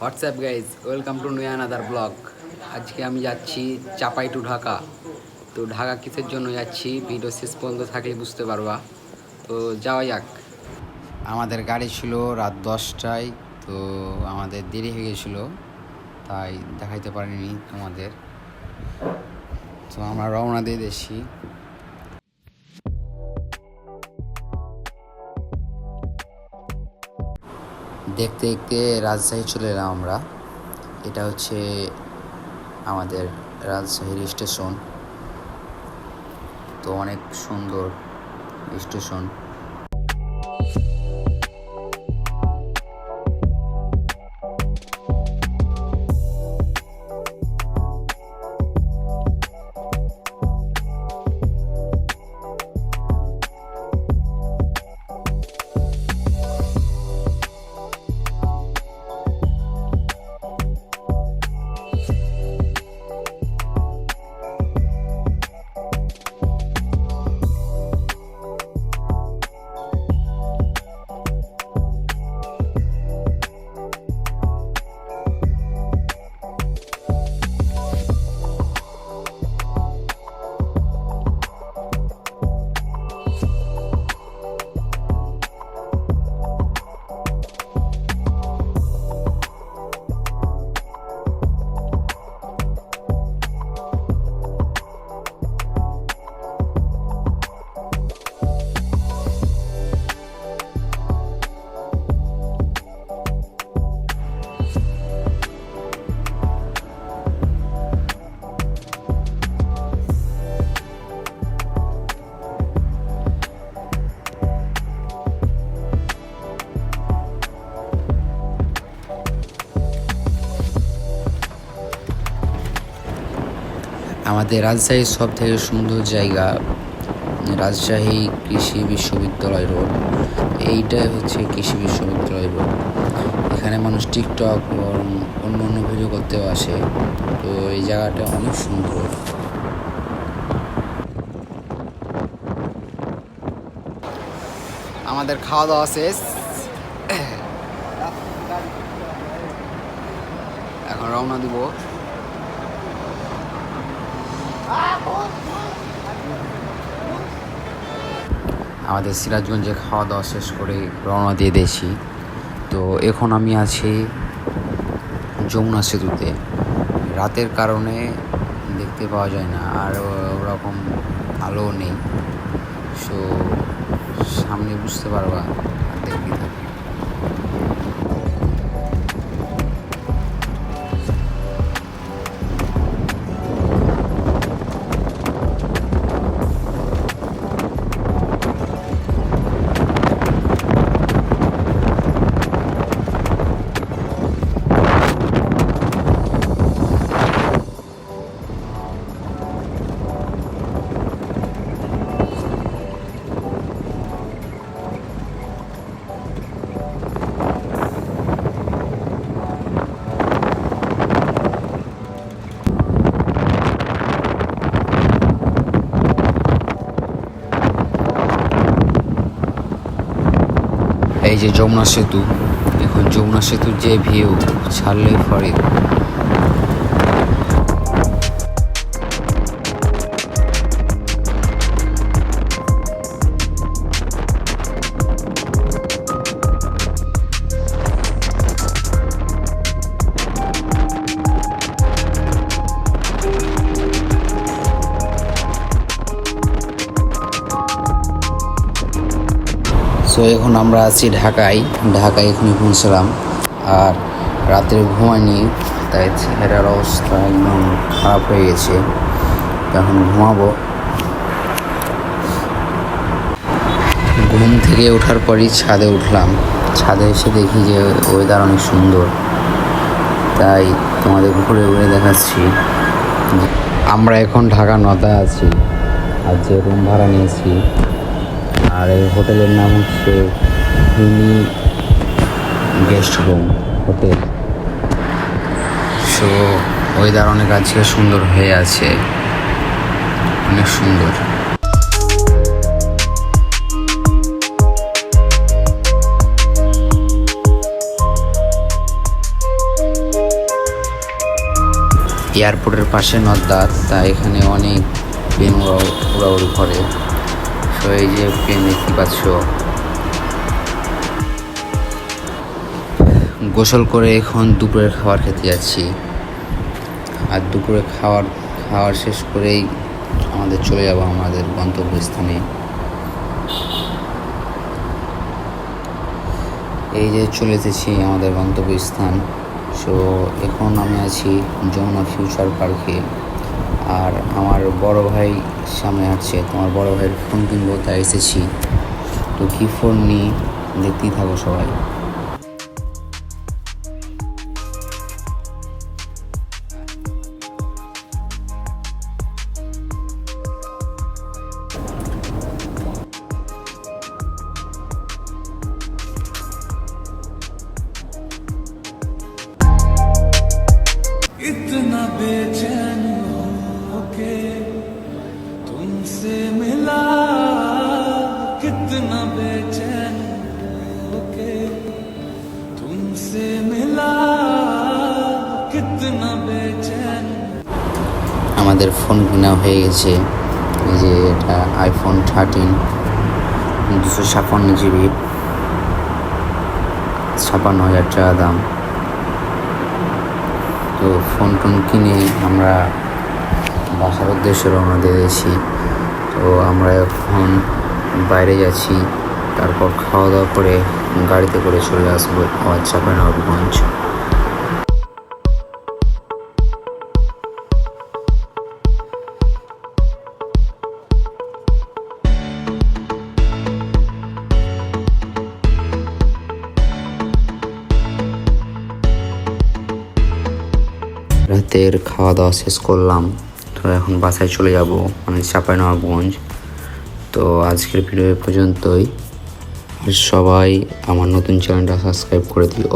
WhatsApp guys welcome to new another blog আজকে আমি যাচ্ছি চাপাই টু ঢাকা। তো ঢাকা কিসের জন্য যাচ্ছি? ভিডিও শেষ পর্যন্ত থাকলে বুঝতে পারবা। তো যাওয়া যাক। আমাদের গাড়ি ছিল রাত দশটায়, তো আমাদের দেরি হয়ে গেছিল, তাই দেখাইতে পারিনি তোমাদের। তো আমরা রওনা দিয়ে দিয়েছি। দেখতে দেখতে রাজশাহী চলে এলাম আমরা। এটা হচ্ছে আমাদের রাজশাহীর স্টেশন। তো অনেক সুন্দর স্টেশন। আমাদের রাজশাহীর সব থেকে সুন্দর জায়গা, রাজশাহী কৃষি বিশ্ববিদ্যালয় রোড। এইটাই হচ্ছে কৃষি বিশ্ববিদ্যালয় রোড। এখানে মানুষ টিকটক অন্য অন্য ভিডিও করতেও আসে। তো এই জায়গাটা অনেক সুন্দর। আমাদের খাওয়া দাওয়া শেষ। এখন রওনা দিব। আমাদের সিরাজগঞ্জে খাওয়া দাওয়া শেষ করে রওনা দিয়ে দিয়েছি। তো এখন আমি আছি যমুনা সেতুতে। রাতের কারণে দেখতে পাওয়া যায় না, আর ওরকম আলো নেই। সো সামনে বুঝতে পারবা এই যে যমুনা সেতু এখন যমুনা সেতুর যে ভিউ ছাড়লে ফরে সো এখন আমরা আছি ঢাকায়। ঢাকায় এখনই পৌঁছলাম। আর রাত্রে ঘুমাইনি তাই চেহারার অবস্থা একদম খারাপ হয়ে গেছে। এখন ঘুমাবো। ঘুম থেকে ওঠার পরই ছাদে উঠলাম। ছাদে এসে দেখি যে ওয়েদার অনেক সুন্দর। তাই তোমাদের ঘুরে ঘুরে দেখাচ্ছি। আমরা এখন ঢাকা নদা আছি। আর যে রুম ভাড়া নিয়েছি আর এই হোটেলের নাম হচ্ছে mini guest room hotel. So weather অনেক আজকে সুন্দর হয়ে আছে। অনেক সুন্দর। এয়ারপোর্টের পাশে নদ্দা তা এখানে অনেক প্লেন উড়াউড়ি করে। সো এই যে প্লেন দেখতে পাচ্ছ। গোসল করে এখন দুপুরের খাবার খেতে যাচ্ছি। আর দুপুরে খাওয়ার খাওয়ার শেষ করেই আমাদের চলে যাব আমাদের গন্তব্যস্থানে। এই যে চলে এসেছি আমাদের গন্তব্যস্থান। সো এখন আমি আছি যমুনা ফিউচার পার্কে। আর আমার বড় ভাই সামনে আছে, তোমার বড় ভাইয়ের ফোন কিনবো, তাই এসেছি। তো কী ফোন নিই? দেখতেই থাকো সবাই। बेचैन होके तुमसे मिला कितना बेचैन আমাদের ফোন কেনা হয়ে গেছে এই যে এটা আইফোন থার্টিন দুশো ছাপ্পান্ন জিবি ছাপ্পান্ন হাজার টাকা দাম তো ফোন টোন কিনে আমরা বাসার উদ্দেশ্যে রওনা দিয়েছি তো আমরা এখন বাইরে যাচ্ছি তারপর খাওয়া দাওয়া করে গাড়িতে করে চলে আসব আবার চাপানগঞ্জ রাতের খাওয়া দাওয়া শেষ করলাম। তো এখন বাসায় চলে যাব মানে চাঁপাইনবাবগঞ্জ তো আজকের ভিডিও পর্যন্তই। সবাই আমার নতুন চ্যানেলটা সাবস্ক্রাইব করে দিও।